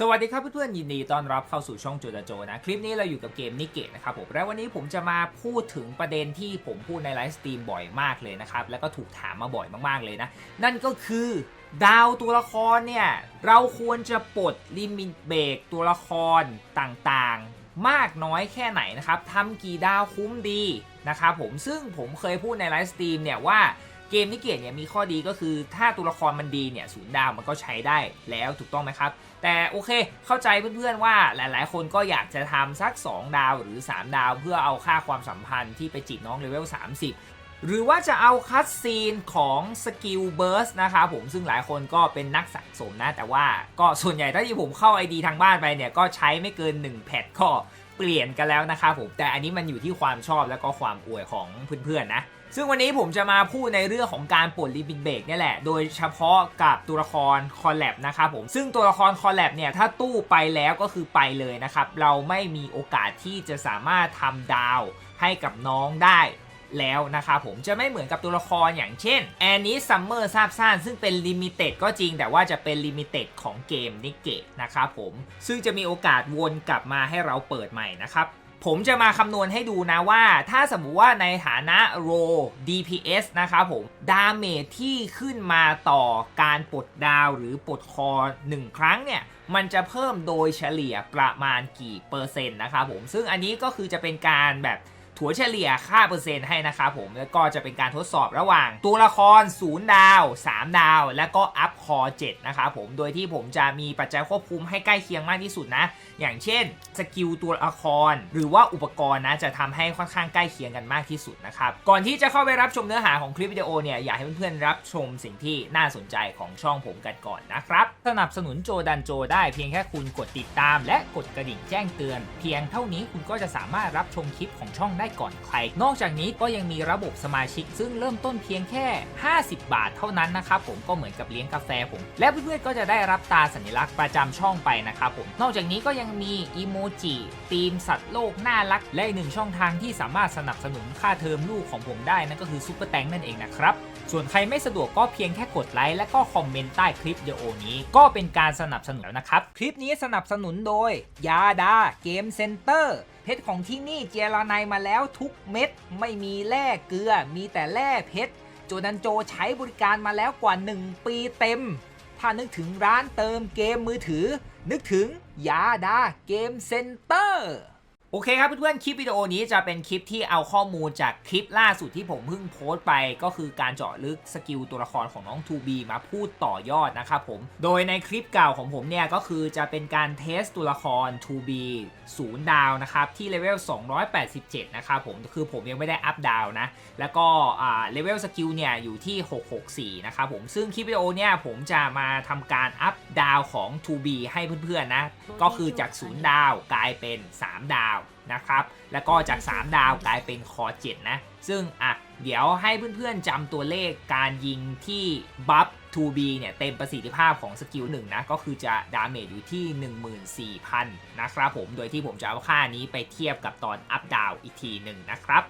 สวัสดีครับเพื่อนๆยินดีต้อนรับเข้าสู่ช่องโจดาโจนะ คลิปนี้เราอยู่กับเกมนิเกะนะครับผมและวันนี้ผมจะมาพูดถึงประเด็นที่ผมพูดในไลฟ์สตรีมบ่อยมากเลยนะครับ แล้วก็ถูกถามมาบ่อยมากๆเลยนะ นั่นก็คือดาวตัวละครเนี่ย เราควรจะปลดลิมิตเบรกตัวละครต่างๆ มากน้อยแค่ไหนนะครับทำกี่ดาวคุ้มดีนะครับผมซึ่งผมเคยพูดในไลฟ์สตรีมเนี่ยว่า เกมนิเกตเนี่ยมีข้อดีก็คือถ้าตัวละครมันดีเนี่ยศูนย์ดาวมันก็ใช้ได้แล้วถูกต้องไหมครับ แต่โอเคเข้าใจเพื่อนๆว่าหลายๆ คนก็อยากจะทำสัก 2 ดาวหรือ 3 ดาว เพื่อเอาค่าความสัมพันธ์ที่ไปจีบน้องเลเวล 30หรือว่าจะเอาคัตซีนของสกิลเบิร์สนะครับผมซึ่งหลายคนก็เป็นนักสะสมนะ แต่ว่าก็ส่วนใหญ่ถ้าที่ผมเข้า ID ทางบ้านไปเนี่ย ก็ใช้ไม่เกิน 1 แพทก็ เปลี่ยนกันแล้วนะครับผมแต่อันนี้มันอยู่ที่ความชอบแล้วก็ความอวยของเพื่อนๆนะซึ่งวันนี้ผมจะมาพูดในเรื่องของการปลดลิมิตเบรกนี่แหละ โดยเฉพาะกับตัวละครคอลแลบนะครับผม ซึ่งตัวละครคอลแลบเนี่ยถ้าตู้ไปแล้วก็คือไปเลยนะครับ เราไม่มีโอกาสที่จะสามารถทำดาวให้กับน้องได้ แล้วนะครับผมจะไม่เหมือนกับตัวละครอย่างเช่นแอนนี้ซัมเมอร์ซาบซ่านซึ่งเป็นลิมิเต็ดก็จริงแต่ว่าจะเป็นลิมิเต็ดของเกมนิเกะนะครับผมซึ่งจะมีโอกาสวนกลับมาให้เราเปิดใหม่นะครับผมจะมาคำนวณให้ดูนะว่า ถ้าสมมุติว่าในฐานะโร DPS นะครับผม ดาเมจที่ขึ้นมาต่อการปลดดาวหรือปลดคอ 1 ครั้งเนี่ย มันจะเพิ่มโดยเฉลี่ยประมาณกี่เปอร์เซ็นต์นะครับผม ซึ่งอันนี้ก็คือจะเป็นการแบบ ถัวเฉลี่ยค่าเปอร์เซ็นต์ให้นะครับผมแล้วก็จะเป็นการทดสอบระหว่าง ตัวละคร 0 ดาว 3 ดาว และก็อัพคอ7นะครับผมโดยที่ผมจะมีปัจจัยควบคุมให้ใกล้เคียงมากที่สุดนะ อย่างเช่นสกิลตัวละคร หรือว่าอุปกรณ์นะจะทำให้ค่อนข้างใกล้เคียงกันมากที่สุดนะครับก่อนที่จะเข้าไปรับชมเนื้อหาของคลิปวิดีโอเนี่ยอยากให้เพื่อนๆรับชมสิ่งที่น่าสนใจของช่องผมกันก่อนนะครับสนับสนุนโจดันโจได้เพียงแค่คุณกดติดตาม และกดกระดิ่งแจ้งเตือน เพียงเท่านี้คุณก็จะสามารถรับชมคลิปของช่องได้ก่อนใคร นอกจากนี้ก็ยังมีระบบสมาชิก ซึ่งเริ่มต้นเพียงแค่ 50 บาทเท่านั้นนะครับผมก็เหมือนกับเลี้ยงกาแฟผม และเพื่อนๆก็จะได้รับตาสัญลักษณ์ประจำช่องไปนะครับผม นอกจากนี้ก็ยังมีอีโมจิธีมสัตว์โลกน่ารัก และอีกหนึ่งช่องทางที่สามารถสนับสนุนค่าเทอมลูกของผมได้นั่นก็คือซุปเปอร์แตงนั่นเองนะครับส่วนใครไม่สะดวกก็เพียงแค่กดไลค์และก็คอมเมนต์ใต้คลิปวิดีโอนี้ ก็เป็นการสนับสนุนแล้วนะครับ คลิปนี้สนับสนุนโดยยาดาเกมเซ็นเตอร์ เพชรของที่นี่เจรไนมาแล้วทุกเม็ด ไม่มีแร่เกลือ มีแต่แร่เพชรโจดันโจใช้บริการมาแล้วกว่า 1 ปีเต็ม ถ้านึกถึงร้านเติมเกมมือถือ นึกถึงยาดาเกมเซ็นเตอร์ โอเคครับเพื่อนๆ คลิปวิดีโอนี้จะเป็นคลิปที่เอาข้อมูลจากคลิปล่าสุดที่ผมเพิ่งโพสต์ไป ก็คือการเจาะลึกสกิลตัวละครของน้อง 2B มาพูดต่อยอดนะครับผม โดยในคลิปเก่าของผมเนี่ยก็คือจะเป็นการเทสตัวละคร 2B 0 ดาวนะครับที่เลเวล 287 นะครับผม คือผมยังไม่ได้อัพดาวนะ แล้วก็เลเวลสกิลเนี่ยอยู่ที่ 664 นะครับผม ซึ่งคลิปวิดีโอเนี่ยผมจะมาทำการอัพดาวของ 2B ให้เพื่อนๆนะ ก็คือจาก 0 ดาวกลายเป็น 3 ดาว นะครับ แล้วก็จาก 3 ดาวกลายเป็นคอ7นะ ซึ่งอะเดี๋ยวให้เพื่อนๆจำตัวเลขการยิงที่บัฟ 2B เนี่ยเต็มประสิทธิภาพของสกิล1นะ ก็คือจะดาเมจอยู่ที่ 14,000 นะครับผม โดยที่ผมจะเอาค่านี้ไปเทียบกับตอนอัพดาวอีกทีหนึ่งนะครับ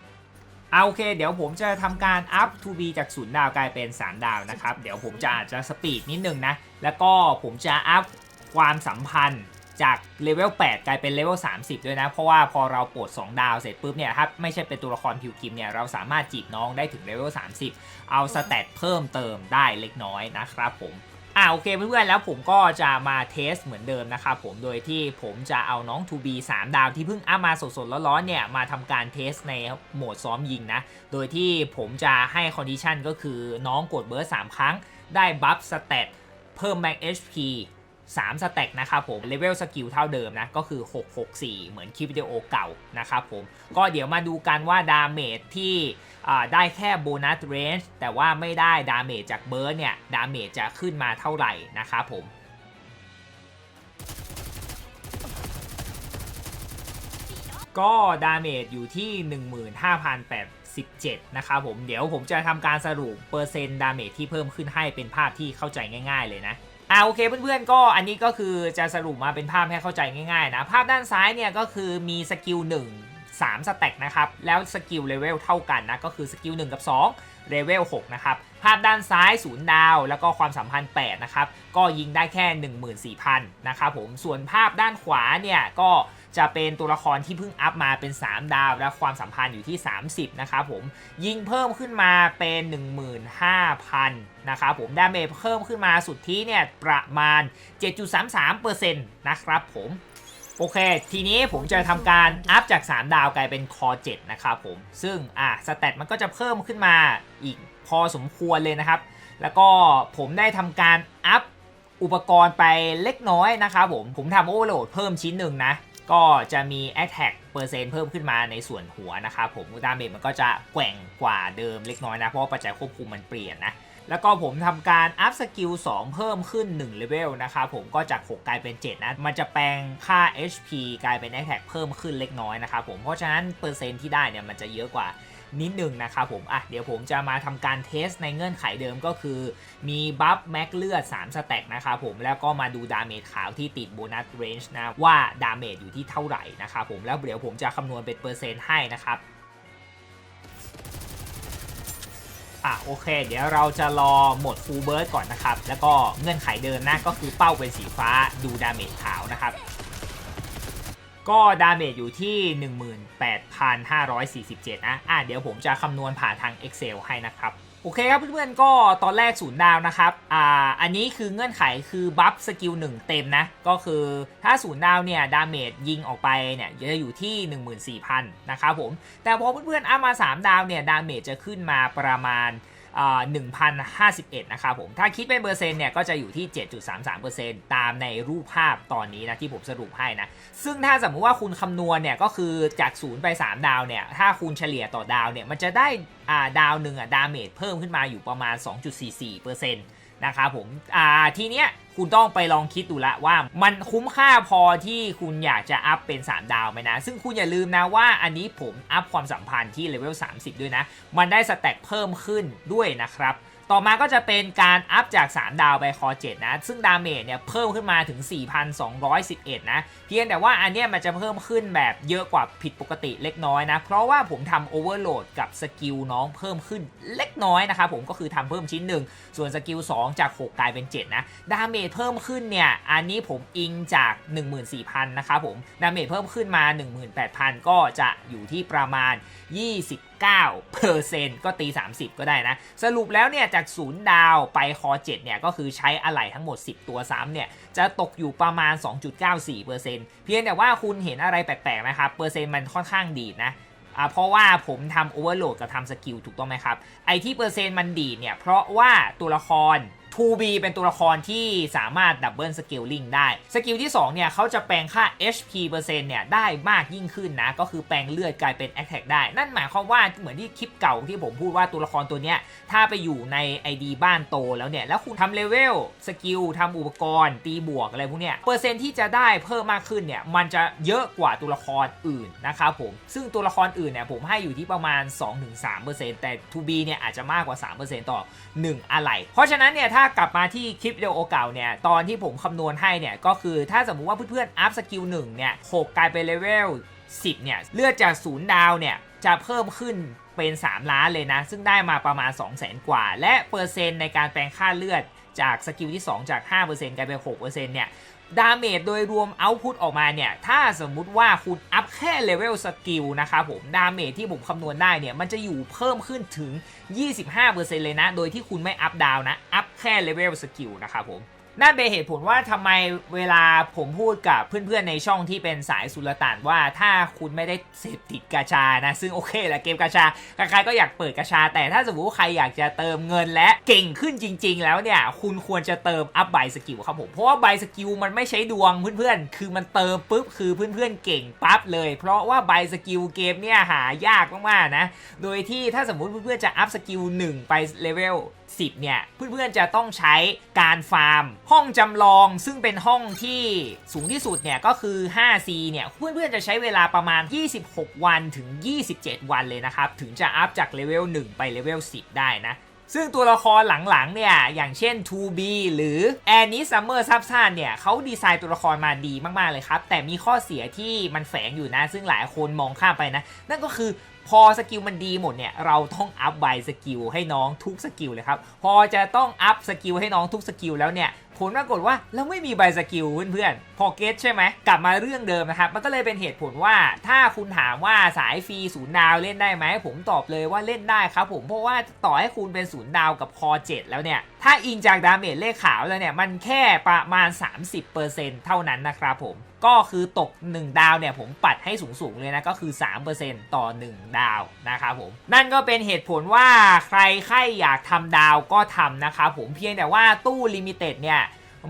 เอาโอเค เดี๋ยวผมจะทำการอัพ 2B จาก0ดาวกลายเป็น 3 ดาวนะครับ เดี๋ยวผมจะอาจจะสปีดนิดนึงนะ แล้วก็ผมจะอัพความสัมพันธ์ จากเลเวล8 กลายเป็นเลเวล30 ด้วยนะ เพราะว่าพอเราปลด2ดาวเสร็จปุ๊บเนี่ยถ้าไม่ใช่เป็นตัวละครพิวคิมเนี่ยเราสามารถจีบน้องได้ถึงเลเวล30 เอาสเตตเพิ่มเติมได้เล็กน้อยนะครับผมอ่าโอเคเพื่อนๆแล้วผมก็จะมาเทสเหมือนเดิมนะครับผมโดยที่ผมจะเอาน้อง 2B 3 ดาวที่เพิ่งอัพมาสดๆร้อนๆเนี่ยมาทำการเทสในโหมดซ้อมยิงนะ โดยที่ผมจะให้คอนดิชันก็คือน้องกดเบิร์ส3ครั้ง ได้บัฟสเตตเพิ่มแม็ก HP 3 สแต็กนะครับผมเลเวลสกิลเท่าเดิมนะ ก็คือ 664 เหมือนคลิปวิดีโอเก่านะครับผม ก็เดี๋ยวมาดูกันว่าดาเมจที่ได้แค่โบนัสเรนจ์แต่ว่าไม่ได้ดาเมจจากเบิร์ดเนี่ย ดาเมจจะขึ้นมาเท่าไหร่นะครับผมก็ดาเมจอยู่ที่ 15,087นะครับผม เดี๋ยวผมจะทำการสรุปเปอร์เซ็นต์ดาเมจที่เพิ่มขึ้นให้เป็นภาพที่เข้าใจง่ายๆเลยนะ อ่าโอเคเพื่อนๆก็อันนี้ก็คือจะสรุปมาเป็นภาพให้เข้าใจง่ายๆนะ ภาพด้านซ้ายเนี่ยก็คือมีสกิล1 3สแต็กนะครับ แล้วสกิลเลเวลเท่ากันนะ ก็คือสกิล1กับ2เลเวล6นะครับ ภาพด้านซ้ายศูนย์ดาว แล้วก็ความสัมพันธ์8นะครับ ก็ยิงได้แค่ 14,000 นะครับผมส่วนภาพด้านขวาเนี่ยก็ จะเป็นตัวละครที่เพิ่งอัพมาเป็น 3 ดาว และความสัมพันธ์อยู่ที่ 30 นะครับผม ยิงเพิ่มขึ้นมาเป็น 15,000 นะครับผมดาเมจเพิ่มขึ้นมาสุดที่เนี่ยประมาณ 7.33%นะครับผมโอเค ทีนี้ผมจะทำการอัพจาก 3 ดาวกลายเป็นคอ7นะครับผม ซึ่งอะสเตตมันก็จะเพิ่มขึ้นมาอีกพอสมควรเลยนะครับ แล้วก็ผมได้ทำการอัพอุปกรณ์ไปเล็กน้อยนะครับผม ผมทำโอเวอร์โหลดเพิ่มชิ้นหนึ่งนะ ก็จะมี Attack เปอร์เซ็นต์เพิ่มขึ้นมาในส่วนหัวนะครับผมดาเมจมันก็จะแกว่งกว่าเดิมเล็กน้อยนะ เพราะว่าปัจจัยควบคุมมันเปลี่ยนนะ แล้วก็ผมทำการอัพสกิล2เพิ่มขึ้น1เลเวลนะครับผมก็จาก 6 กลายเป็น 7 นะ มันจะแปลงค่า HP กลายเป็น Attack เพิ่มขึ้นเล็กน้อยนะครับผมเพราะฉะนั้นเปอร์เซ็นต์ที่ได้เนี่ยมันจะเยอะกว่า นิดหนึ่งนะครับผมอะเดี๋ยวผมจะมาทำการเทสในเงื่อนไขเดิมก็คือ มีบัฟแม็กเลือด 3 สแต็กนะครับผมแล้วก็มาดูดาเมจขาวที่ติดโบนัสเรนจ์นะ ว่าดาเมจอยู่ที่เท่าไหร่นะครับผมแล้วเดี๋ยวผมจะคำนวณเป็นเปอร์เซ็นต์ให้นะครับอะโอเค เดี๋ยวเราจะรอหมดฟูลเบิร์ดก่อนนะครับ แล้วก็เงื่อนไขเดิมนะก็คือเป้าเป็นสีฟ้าดูดาเมจขาวนะครับ ก็ดาเมจอยู่ที่ 18,547 นะ อะเดี๋ยวผมจะคำนวณผ่านทาง Excel ให้นะครับ โอเคครับเพื่อนๆ ก็ตอนแรกศูนย์ดาวนะครับ อ่า อันนี้คือเงื่อนไขคือบัฟสกิล1เต็มนะ ก็คือถ้าศูนย์ดาวเนี่ยดาเมจยิงออกไปเนี่ยจะอยู่ที่ 14,000 นะครับผม แต่พอเพื่อนๆอัพมา 3 ดาวเนี่ยดาเมจจะขึ้นมาประมาณ 1,051 นะครับผม ถ้าคิดเป็นเปอร์เซ็นต์เนี่ยก็จะอยู่ที่ 7.33%ตามในรูปภาพตอนนี้นะที่ผมสรุปให้นะ ซึ่งถ้าสมมุติว่าคุณคำนวณเนี่ยก็คือจาก 0 ไป 3 ดาวเนี่ย ถ้าคูณเฉลี่ยต่อดาวเนี่ย มันจะได้อ่าดาวหนึ่งอะดาเมจเพิ่มขึ้นมาอยู่ประมาณ 2.44%น นะครับผมอ่าทีเนี้ยคุณต้องไปลองคิดดูละว่ามันคุ้มค่าพอที่คุณอยากจะอัพเป็น 3 ดาวไหมนะ ซึ่งคุณอย่าลืมนะว่าอันนี้ผมอัพความสัมพันธ์ที่เลเวล30 ด้วยนะ มันได้สแต็กเพิ่มขึ้นด้วยนะครับ ต่อมาก็จะเป็นการอัพจาก 3 ดาวไปคอ7นะ ซึ่งดาเมจเนี่ยเพิ่มขึ้นมาถึง 4,211 นะ เพียงแต่ว่าอันเนี้ยมันจะเพิ่มขึ้นแบบเยอะกว่าผิดปกติเล็กน้อยนะ เพราะว่าผมทำโอเวอร์โหลดกับสกิลน้องเพิ่มขึ้นเล็กน้อยนะครับผมก็คือทำเพิ่มชิ้นหนึ่งส่วนสกิล2 จาก 6 กลายเป็น 7 นะ ดาเมจเพิ่มขึ้นเนี่ยอันนี้ผมอิงจาก 14,000 นะครับผม ดาเมจเพิ่มขึ้นมา 18,000 ก็จะอยู่ที่ประมาณ 20 9%ก็ตี 30 ก็ได้นะ สรุปแล้วเนี่ยจาก 0 ดาวไปคอ7เนี่ยก็คือใช้อะไหล่ทั้งหมด 10 ตัวซ้ำเนี่ยจะตกอยู่ประมาณ 2.94%เพียงแต่ว่าคุณเห็นอะไรแปลกๆไหมครับ เปอร์เซ็นต์มันค่อนข้างดีนะเพราะว่าผมทำโอเวอร์โหลดกับทำสกิลถูกต้องไหมครับ ไอที่เปอร์เซ็นต์มันดีเนี่ยเพราะว่าตัวละคร 2B เป็นตัวละครที่สามารถดับเบิลสกิลลิงได้ สกิลที่ 2 เนี่ยเขาจะแปลงค่า HP เปอร์เซ็นต์เนี่ยได้มากยิ่งขึ้นนะ ก็คือแปลงเลือดกลายเป็น Attack ได้ นั่นหมายความว่าเหมือนที่คลิปเก่าที่ผมพูดว่าตัวละครตัวเนี้ย ถ้าไปอยู่ใน ID บ้านโตแล้วเนี่ย แล้วคุณทำเลเวลสกิลทำอุปกรณ์ ตีบวกอะไรพวกเนี้ยเปอร์เซ็นต์ที่จะได้เพิ่มมากขึ้นเนี่ยมันจะเยอะกว่าตัวละครอื่นนะครับผมซึ่งตัวละครอื่นเนี่ยผมให้อยู่ที่ประมาณ 2-3%แต่ 2B เนี่ยอาจจะมากกว่า 3%ต่อ 1 อะไร เพราะฉะนั้นเนี่ยถ้ากลับมาที่คลิปวิดีโอเก่าเนี่ยตอนที่ผมคำนวณให้เนี่ยก็คือถ้าสมมุติว่าเพื่อนๆอัพสกิล1เนี่ย6กลายเป็นเลเวล10เนี่ยเลือดจากศูนย์ดาวเนี่ยจะเพิ่มขึ้นเป็น 3 ล้านเลยนะ ซึ่งได้มาประมาณ 2 0 0 0 0นกว่า และเปอร์เซ็นต์ในการแปลงค่าเลือดจากสกิลที่ 2 จาก 5%กลายเป็น 6%เนี่ย ดาเมจโดยรวมเอาพุตออกมาเนี่ย ถ้าสมมุติว่าคุณอัพแค่เลเวลสกิลนะครับผม ดาเมจที่ผมคำนวณได้เนี่ย มันจะอยู่เพิ่มขึ้นถึง 25%เลยนะ โดยที่คุณไม่อัพดาวนะ อัพแค่เลเวลสกิลนะครับผม นั่นเป็นเหตุผลว่าทำไมเวลาผมพูดกับเพื่อนๆในช่องที่เป็นสายสุลต่านว่าถ้าคุณไม่ได้เสพติดกาชานะ ซึ่งโอเคแหละเกมกาชาใครๆก็อยากเปิดกาชา แต่ถ้าสมมติว่าใครอยากจะเติมเงินและเก่งขึ้นจริง ๆ แล้วเนี่ยคุณควรจะเติมอัพไบสกิลครับผมเพราะว่าไบสกิลมันไม่ใช้ดวงเพื่อนๆ คือมันเติมปุ๊บคือเพื่อนๆเก่งปั๊บเลย เพราะว่าไบสกิลเกมเนี่ยหายากมากๆนะโดยที่ถ้าสมมติเพื่อนๆจะอัพสกิล1ไปเลเวล10 เนี่ย เพื่อนๆจะต้องใช้การฟาร์ม ห้องจำลองซึ่งเป็นห้องที่สูงที่สุดเนี่ยก็คือ 5C เนี่ย เพื่อนๆจะใช้เวลาประมาณ 26 วันถึง 27 วันเลยนะครับ ถึงจะอัพจากเลเวล1ไปเลเวล10 ได้นะ ซึ่งตัวละครหลังๆเนี่ยอย่างเช่น 2B หรือแอนนี่ซัมเมอร์ซับซานเนี่ยเขาดีไซน์ตัวละครมาดีมากๆเลยครับ แต่มีข้อเสียที่มันแฝงอยู่นะ ซึ่งหลายคนมองข้ามไปนะ นั่นก็คือพอสกิลมันดีหมดเนี่ยเราต้องอัพใบสกิลให้น้องทุกสกิลเลยครับ พอจะต้องอัพสกิลให้น้องทุกสกิลแล้วเนี่ย ผลปรากฏว่าเราไม่มีใบสกิลเพื่อนๆพอเกตใช่ไหมกลับมาเรื่องเดิมนะครับ มันก็เลยเป็นเหตุผลว่าถ้าคุณถามว่าสายฟรีศูนย์ดาวเล่นได้ไหมผมตอบเลยว่าเล่นได้ครับผมเพราะว่าต่อให้คุณเป็นศูนย์ดาวกับคอ7แล้วเนี่ยถ้าอิงจากดาเมจเลขขาวแล้วเนี่ย มันแค่ประมาณ 30%เท่านั้นนะครับผม ก็คือตก 1 ดาวเนี่ย ผมปัดให้สูงๆเลยนะ ก็คือ 3%ต่อ 1 ดาวนะครับผม นั่นก็เป็นเหตุผลว่าใครใครอยากทำดาวก็ทำนะครับผมเพียงแต่ว่าตู้ลิมิเต็ดเนี่ย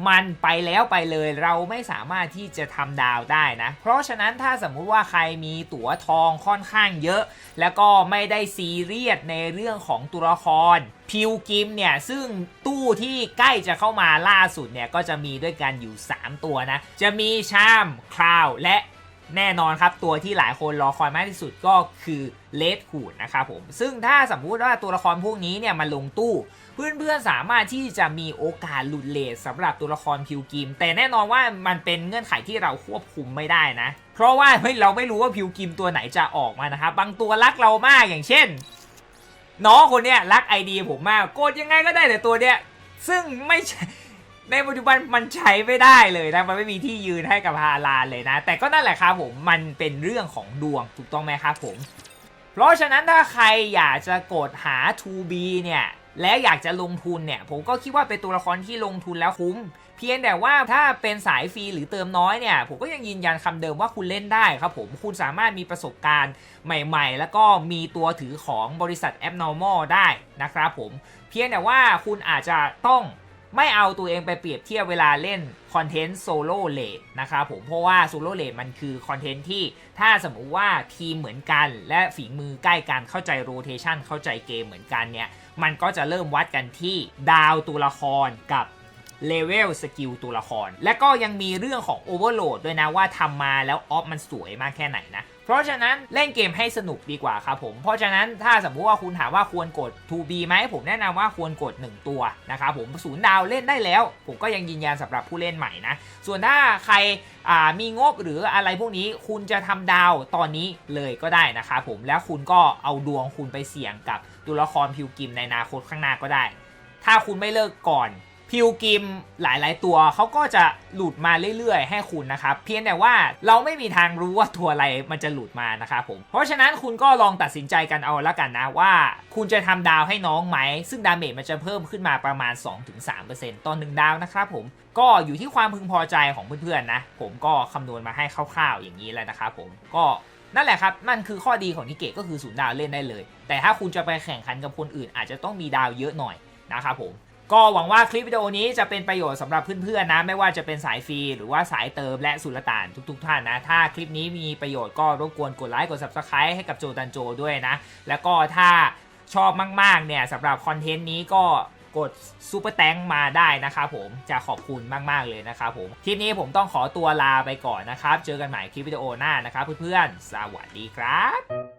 มันไปแล้วไปเลยเราไม่สามารถที่จะทำดาวได้นะ เพราะฉะนั้นถ้าสมมุติว่าใครมีตั๋วทองค่อนข้างเยอะ แล้วก็ไม่ได้ซีเรียสในเรื่องของตัวละครพิวกิมเนี่ย ซึ่งตู้ที่ใกล้จะเข้ามาล่าสุดเนี่ย ก็จะมีด้วยกันอยู่ 3 ตัวนะ จะมีชามคราวและแน่นอนครับ ตัวที่หลายคนรอคอยมากที่สุดก็คือเลดหูดนะครับผม ซึ่งถ้าสมมุติว่าตัวละครพวกนี้เนี่ยมันลงตู้ เพื่อนๆสามารถที่จะมีโอกาสหลุดเลทสำหรับตัวละครพิวกิม แต่แน่นอนว่ามันเป็นเงื่อนไขที่เราควบคุมไม่ได้นะ เพราะว่าเราไม่รู้ว่าพิวกิมตัวไหนจะออกมานะครับ บางตัวรักเรามากอย่างเช่น น้องคนเนี้ยรักไอดีผมมากโกดยังไงก็ได้แต่ตัวเนี้ยซึ่งไม่ใช่ในปัจจุบันมันใช้ไม่ได้เลยนะมันไม่มีที่ยืนให้กับฮาลานเลยนะ แต่ก็นั่นแหละครับผมมันเป็นเรื่องของดวงถูกต้องไหมครับผม เพราะฉะนั้นถ้าใครอยากจะกดหา 2B เนี่ย และอยากจะลงทุนเนี่ยผมก็คิดว่าเป็นตัวละครที่ลงทุนแล้วคุ้ม เพียงแต่ว่าถ้าเป็นสายฟรีหรือเติมน้อยเนี่ย ผมก็ยังยืนยันคำเดิมว่าคุณเล่นได้ครับผมคุณสามารถมีประสบการณ์ใหม่ๆ แล้วก็มีตัวถือของบริษัท Abnormal ได้นะครับผม เพียงแต่ว่าคุณอาจจะต้องไม่เอาตัวเองไปเปรียบเทียบเวลาเล่นคอนเทนต์โซโล่เลดนะครับผมเพราะว่าโซโล่เลดมันคือคอนเทนต์ที่ถ้าสมมุติว่าทีมเหมือนกัน และฝีมือใกล้กันเข้าใจโรเทชันเข้าใจเกมเหมือนกันเนี่ย มันก็จะเริ่มวัดกันที่ดาวตัวละครกับ เลเวลสกิลตัวละคร และก็ยังมีเรื่องของโอเวอร์โหลดด้วยนะว่าทำมาแล้วออฟมันสวยมากแค่ไหนนะ เพราะฉะนั้นเล่นเกมให้สนุกดีกว่าครับผม เพราะฉะนั้นถ้าสมมุติว่าคุณถามว่าควรกด 2B ไหมผมแนะนำว่าควรกด 1 ตัวนะครับผมศูนย์ดาวเล่นได้แล้ว ผมก็ยังยืนยันสำหรับผู้เล่นใหม่นะ ส่วนถ้าใครมีงบหรืออะไรพวกนี้คุณจะทำดาวตอนนี้เลยก็ได้นะครับผมแล้วคุณก็เอาดวงคุณไปเสี่ยงกับตัวละครพิวกิมในอนาคตข้างหน้าก็ได้ ถ้าคุณไม่เลิกก่อน พิวกิมหลายๆ ตัวเขาก็จะหลุดมาเรื่อยๆ ให้คุณนะครับ เพียงแต่ว่าเราไม่มีทางรู้ว่าตัวอะไรมันจะหลุดมานะครับผม เพราะฉะนั้นคุณก็ลองตัดสินใจกันเอาละกันนะว่า คุณจะทำดาวให้น้องไหม ซึ่งดาเมจมันจะเพิ่มขึ้นมาประมาณ 2-3%ต่อหนึ่งดาวนะครับผมก็อยู่ที่ความพึงพอใจของเพื่อนๆนะ ผมก็คำนวณมาให้คร่าวๆอย่างนี้แล้วนะครับผมก็นั่นแหละครับ นั่นคือข้อดีของนิเกะก็คือศูนย์ดาวเล่นได้เลย แต่ถ้าคุณจะไปแข่งขันกับคนอื่น อาจจะต้องมีดาวเยอะหน่อยนะครับผม ก็หวังว่าคลิปวิดีโอนี้จะเป็นประโยชน์สำหรับเพื่อนๆนะ ไม่ว่าจะเป็นสายฟรีหรือว่าสายเติมและสุลต่านทุกๆท่านนะ ถ้าคลิปนี้มีประโยชน์ก็รบกวนกดไลค์กด subscribe ให้กับโจตันโจด้วยนะ แล้วก็ถ้าชอบมากๆเนี่ยสำหรับคอนเทนต์นี้ก็กดซูเปอร์แตงมาได้นะครับผมจะขอบคุณมาก ๆ เลยนะครับผมคลิปนี้ผมต้องขอตัวลาไปก่อนนะครับ เจอกันใหม่คลิปวิดีโอหน้านะครับเพื่อนๆ สวัสดีครับ